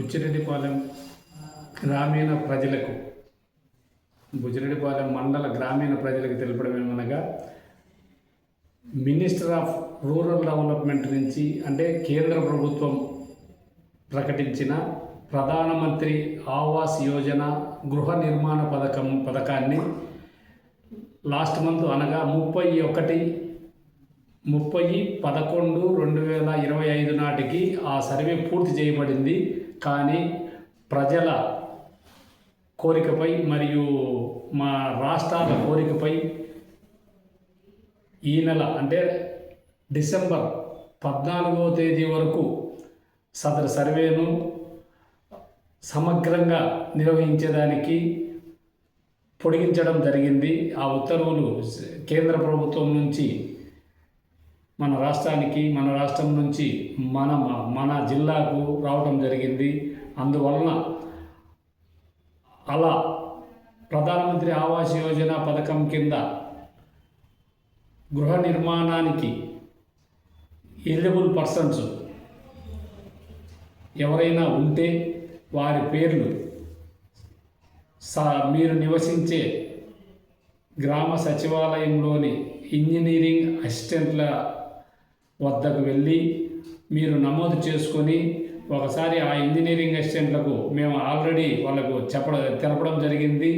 బుచ్చిరెడ్డిపాలెం గ్రామీణ ప్రజలకు బుచ్చిరెడ్డిపాలెం మండల గ్రామీణ ప్రజలకు తెలపడం ఏమనగా మినిస్టర్ ఆఫ్ రూరల్ డెవలప్మెంట్ నుంచి అంటే కేంద్ర ప్రభుత్వం ప్రకటించిన ప్రధానమంత్రి ఆవాస్ యోజన గృహ నిర్మాణ పథకం పథకాన్ని లాస్ట్ మంత్ అనగా ముప్పై ఒకటి ముప్పై పదకొండు రెండు వేల ఇరవై ఐదు నాటికి ఆ సర్వే పూర్తి చేయబడింది. కానీ ప్రజల కోరికపై మరియు మా రాష్ట్రాల కోరికపై ఈ నెల అంటే డిసెంబర్ పద్నాలుగవ తేదీ వరకు సదరు సర్వేను సమగ్రంగా నిర్వహించేదానికి పొడిగించడం జరిగింది. ఆ ఉత్తర్వులు కేంద్ర ప్రభుత్వం నుంచి మన రాష్ట్రానికి మన రాష్ట్రం నుంచి మన మన జిల్లాకు రావడం జరిగింది. అందువలన అలా ప్రధానమంత్రి ఆవాస్ యోజన పథకం కింద గృహ నిర్మాణానికి ఎలిజిబుల్ పర్సన్స్ ఎవరైనా ఉంటే వారి పేర్లు సా మీరు నివసించే గ్రామ సచివాలయంలోని ఇంజనీరింగ్ అసిస్టెంట్ల వద్దకు వెళ్ళి మీరు నమోదు చేసుకొని ఒకసారి ఆ ఇంజనీరింగ్ అసిస్టెంట్లకు మేము ఆల్రెడీ వాళ్ళకు చెప్పడం తెలపడం జరిగింది.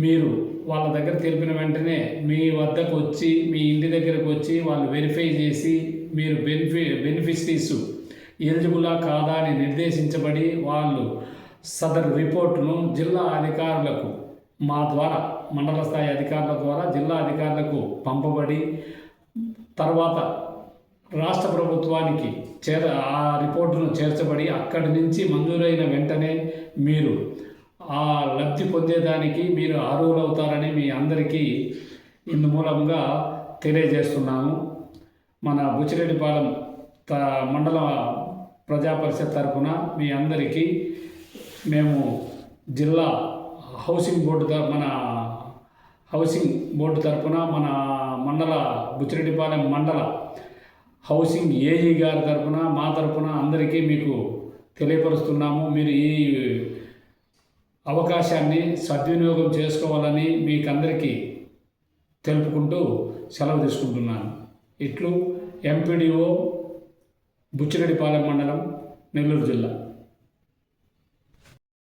మీరు వాళ్ళ దగ్గర తెలిపిన వెంటనే మీ వద్దకు వచ్చి మీ ఇంటి దగ్గరకు వచ్చి వాళ్ళు వెరిఫై చేసి మీరు బెనిఫి బెనిఫిషరీస్ ఎలిజిబులా కాదా అని నిర్దేశించబడి వాళ్ళు సదరు రిపోర్టును జిల్లా అధికారులకు మా ద్వారా మండల స్థాయి అధికారుల ద్వారా జిల్లా అధికారులకు పంపబడి తర్వాత రాష్ట్ర ప్రభుత్వానికి చేర ఆ రిపోర్టును చేర్చబడి అక్కడి నుంచి మంజూరైన వెంటనే మీరు ఆ లబ్ధి పొందేదానికి మీరు అర్హులవుతారని మీ అందరికీ ఇందు మూలంగా తెలియజేస్తున్నాము. మన బుచ్చిరెడ్డిపాలెం త మండల ప్రజా పరిషత్ తరఫున మీ అందరికీ మేము జిల్లా హౌసింగ్ బోర్డు మన హౌసింగ్ బోర్డు తరఫున మన మండల బుచ్చిరెడ్డిపాలెం మండల హౌసింగ్ ఏఈ గారి తరఫున మా తరఫున అందరికీ మీకు తెలియపరుస్తున్నాము. మీరు ఈ అవకాశాన్ని సద్వినియోగం చేసుకోవాలని మీకందరికీ తెలుపుకుంటూ సెలవు తీసుకుంటున్నాను. ఇట్లు ఎంపీడీఓ బుచ్చిరెడ్డిపాలెం మండలం నెల్లూరు జిల్లా.